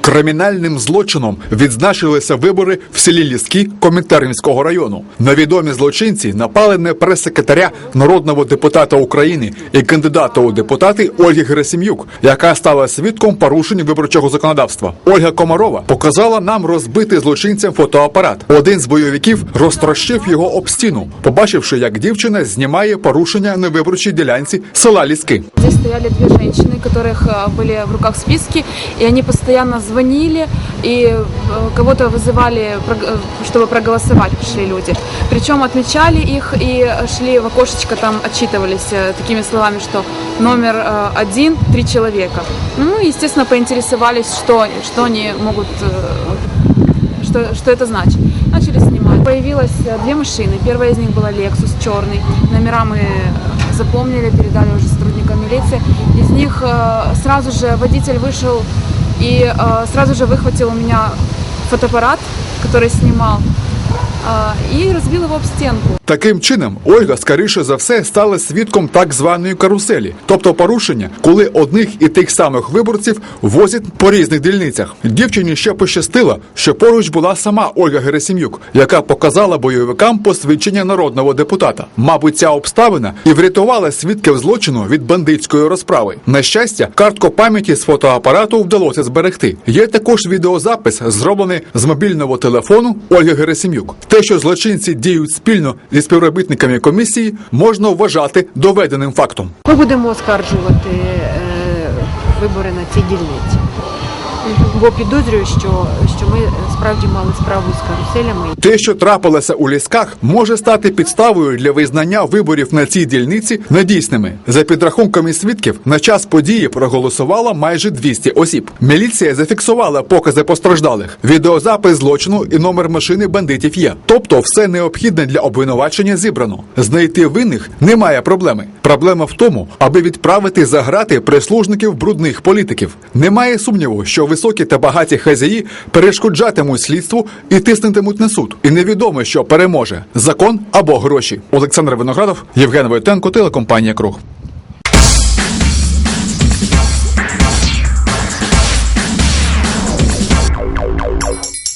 Кримінальним злочином відзначилися вибори в селі Ліски Комінтернського району. Невідомі злочинці напали на прес-секретаря народного депутата України і кандидата у депутати Ольги Герасим'юк, яка стала свідком порушень виборчого законодавства. Ольга Комарова показала нам розбитий злочинцям фотоапарат. Один з бойовиків розтрощив його об стіну, побачивши, як дівчина знімає порушення на виборчій ділянці села Ліски. Здесь стояли две женщины, у которых э, были в руках списки, и они постоянно звонили и э, кого-то вызывали, э, чтобы проголосовать пришли люди. Причем отмечали их и шли в окошечко, там отчитывались э, такими словами, что номер один, три человека. Ну, естественно, поинтересовались, что, что они могут, что, что это значит. Начали снимать. Появилось две машины. Первая из них была Lexus черный. Номера мы запомнили, передали уже сотрудникам милиции. Из них сразу же водитель вышел и э, сразу же выхватил у меня фотоаппарат, который снимал, э, и разбил его об стенку. Таким чином, Ольга, скоріше за все, стала свідком так званої каруселі, тобто порушення, коли одних і тих самих виборців возять по різних дільницях. Дівчині ще пощастило, що поруч була сама Ольга Герасим'юк, яка показала бойовикам посвідчення народного депутата. Мабуть, ця обставина і врятувала свідків злочину від бандитської розправи. На щастя, картку пам'яті з фотоапарату вдалося зберегти. Є також відеозапис, зроблений з мобільного телефону Ольги Герасим'юк. Те, що злочинці діють спільно зі співробітниками комісії, можна вважати доведеним фактом. Ми будемо оскаржувати е, вибори на цій дільниці. Бо підозрюю, що, що ми справді мали справу з каруселями. Те, що трапилося у лісках, може стати підставою для визнання виборів на цій дільниці недійсними. За підрахунками свідків, на час події проголосувало майже 200 осіб. Міліція зафіксувала покази постраждалих. Відеозапис злочину і номер машини бандитів є. Тобто, все необхідне для обвинувачення зібрано. Знайти винних немає проблеми. Проблема в тому, аби відправити за грати прислужників брудних політиків. Немає сумніву, що високі та багаті хазяї перешкоджатимуть слідству і тиснутимуть на суд. І невідомо, що переможе закон або гроші. Олександр Виноградов, Євген Войтенко, телекомпанія Круг.